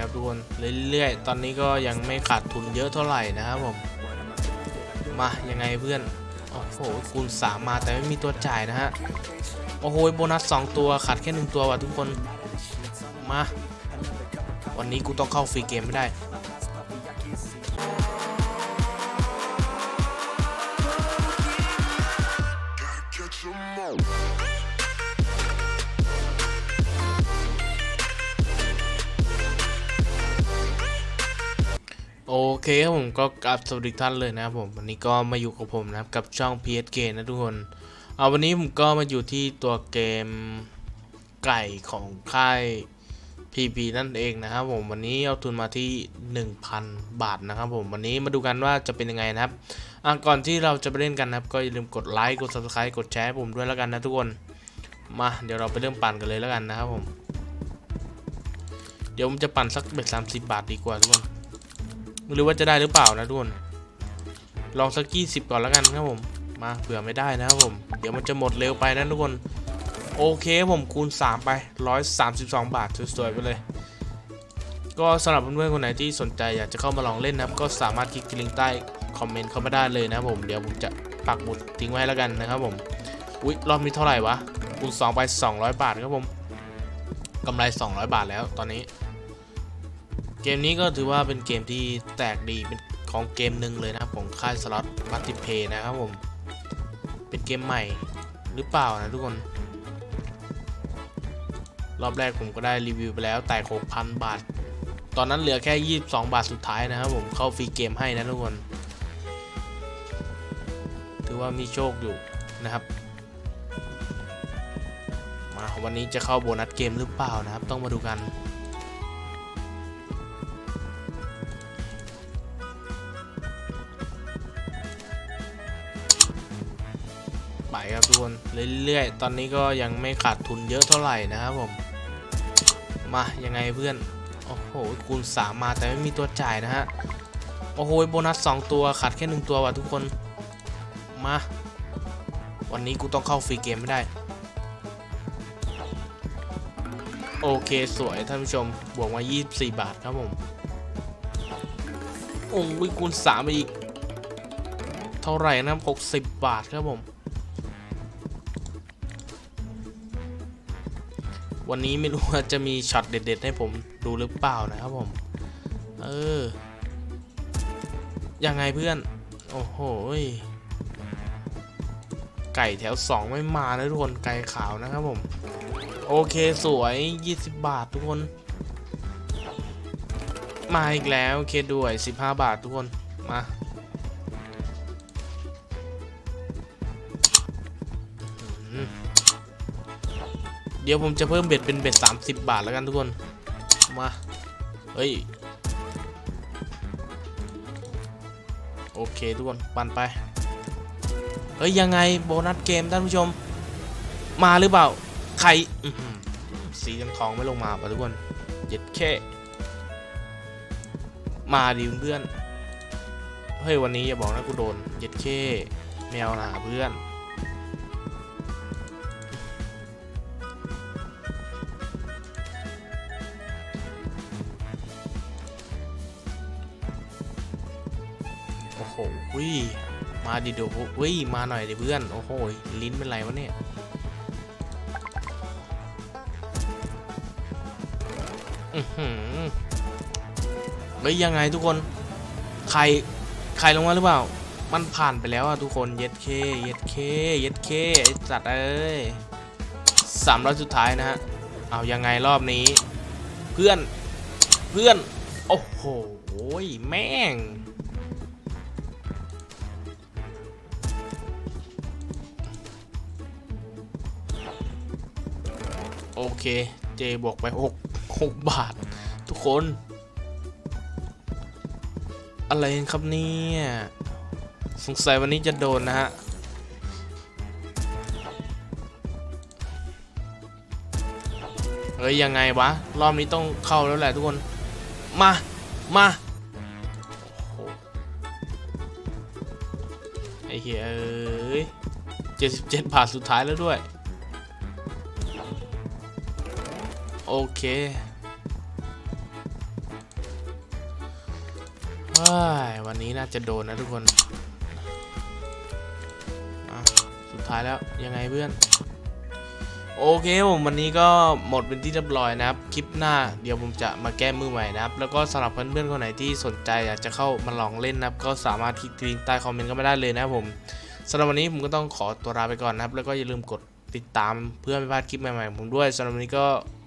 ครับทุกคนเรื่อยๆ ตอนนี้ก็ยังไม่ขาดทุนเยอะเท่าไหร่นะครับผม มายังไงเพื่อน โอ้โหคูณสามาแต่ไม่มีตัวจ่ายนะฮะ โอ้โหโบนัสสองตัวขาดแค่หนึ่งตัวว่ะทุกคน มา วันนี้กูต้องเข้าฟรีเกมไม่ได้ โอเคครับผมก็กลับสวัสดีท่านเลยนะครับผมวันนี้ก็มาอยู่กับผมนะครับกับช่อง PSK นะทุกคนเอาวันนี้ผมก็มาอยู่ที่ตัวเกมไก่ของค่าย PP นั่นเองนะครับผมวันนี้เอาทุนมาที่ 1,000 บาทนะครับผมวันนี้มาดูกันว่าจะเป็นยังไงนะครับก่อนที่เราจะไปเล่นกันนะครับ ก็อย่าลืมกดไลค์กด Subscribe กดแชร์ให้ผมด้วยแล้วกันนะทุกคนมาเดี๋ยวเราไปเริ่มปั่นกันเลยแล้วกันนะครับผมเดี๋ยวผมจะปั่นสักเบ็ดสามสิบบาทดีกว่าทุกคน ไม่รู้ว่าจะได้หรือเปล่านะทุกคนลองสักกี่สิบก่อนแล้วกันครับผม มาเผื่อไม่ได้นะครับผม เดี๋ยวมันจะหมดเร็วไปนะทุกคน โอเคผมคูณ 3 ไป 132 บาทสวยๆไปเลย ก็สำหรับเพื่อนๆคนไหนที่สนใจอยากจะเข้ามาลองเล่นนะครับ ก็สามารถคลิกลิงก์ใต้คอมเมนต์เข้ามาได้เลยนะครับผมเดี๋ยวผมจะปักหมุดทิ้งไว้แล้วกันนะครับผมอุ๊ยรอบนี้เท่าไหร่วะคูณ2ไป 200 บาทครับผมกำไร 200 บาทแล้วตอนนี้ เกมนี้ก็ถือว่าเป็นเกมที่แตกดีเป็นของเกมหนึ่งเลยนะครับของค่ายสล็อตมัลติเพย์นะครับผมเป็นเกมใหม่หรือเปล่านะทุกคน รอบแรกผมก็ได้รีวิวไปแล้วแต่6,000 บาท ตอนนั้นเหลือแค่ 22 บาทสุดท้ายนะครับผมเข้าฟรีเกมให้นะทุกคน ถือว่ามีโชคอยู่นะครับมาวันนี้จะเข้าโบนัสเกมหรือเปล่านะครับ ต้องมาดูกัน ไปครับทุกคนเรื่อยๆ ตอนนี้ก็ยังไม่ขาดทุนเยอะเท่าไหร่นะครับผม มายังไงเพื่อน โอ้โหคูณสามมาแต่ไม่มีตัวจ่ายนะฮะ โอ้โหโบนัสสองตัวขาดแค่หนึ่งตัวว่ะทุกคน มา วันนี้กูต้องเข้าฟรีเกมไม่ได้ โอเคสวยท่านผู้ชม บวกมา 24 บาทครับผมโอ้ยคูณสามไปอีก เท่าไหร่นะ60 บาทครับผม วันนี้ไม่รู้ว่าจะมีช็อตเด็ด ๆ ให้ผมดูหรือเปล่านะครับผม เออ ยังไงเพื่อน โอ้โหไก่แถว 2 ไม่มานะทุกคน ไก่ขาวนะครับผม โอเคสวย 20 บาททุกคน มาอีกแล้ว โอเคด้วย 15 บาททุกคน มา เดี๋ยวผมจะเพิ่มเบ็ดเป็นเบ็ด30 บาทแล้วกันทุกคน มา เฮ้ย โอเคทุกคน ปั่นไป เฮ้ย ยังไงโบนัสเกมท่านผู้ชม มาหรือเปล่า ใครสีทองไม่ลงมาป่ะทุกคนเย็ดแค่ มาดิเพื่อน เฮ้ย วันนี้อย่าบอกนะกูโดน เย็ดแค่แมวหนาเพื่อน โอ้โหมาดิเดี๋ยววิมาหน่อยดิเพื่อน โอ้โห ลิ้นเป็นไรวะเนี่ย อือหือเฮ้ยยังไงทุกคน ใคร ใครลงมาหรือเปล่า มันผ่านไปแล้วอะทุกคน เย็ดเค เย็ดเค เย็ดเคไอสัตว์เอ้ยสามรอยสุดท้ายนะฮะ เอายังไงรอบนี้ เพื่อน เพื่อน โอ้โห แม่ง โอเค เจบวกไป6 6บาท ทุกคน อะไรครับเนี่ยสงสัยวันนี้จะโดนนะฮะเฮ้ยยังไงวะ รอบนี้ต้องเข้าแล้วแหละทุกคน มา มาโอ้โหไอ้เหี้ยเอ้ย77บาทสุดท้ายแล้วด้วย โอเคเฮ้ยวันนี้น่าจะโดนนะทุกคนสุดท้ายแล้วยังไงเพื่อน โอเคผมวันนี้ก็หมดเป็นที่เรียบร้อยนะครับ คลิปหน้าเดี๋ยวผมจะมาแก้มือใหม่นะครับ แล้วก็สำหรับเพื่อนๆคนไหนที่สนใจอยากจะเข้ามาลองเล่นนะครับ ก็สามารถคลิกลิงก์ใต้คอมเมนต์ก็มาได้เลยนะครับผมสำหรับวันนี้ผมก็ต้องขอตัวลาไปก่อนนะครับ แล้วก็อย่าลืมกดติดตามเพื่อไม่พลาดคลิปใหม่ๆผมด้วยสำหรับวันนี้ก็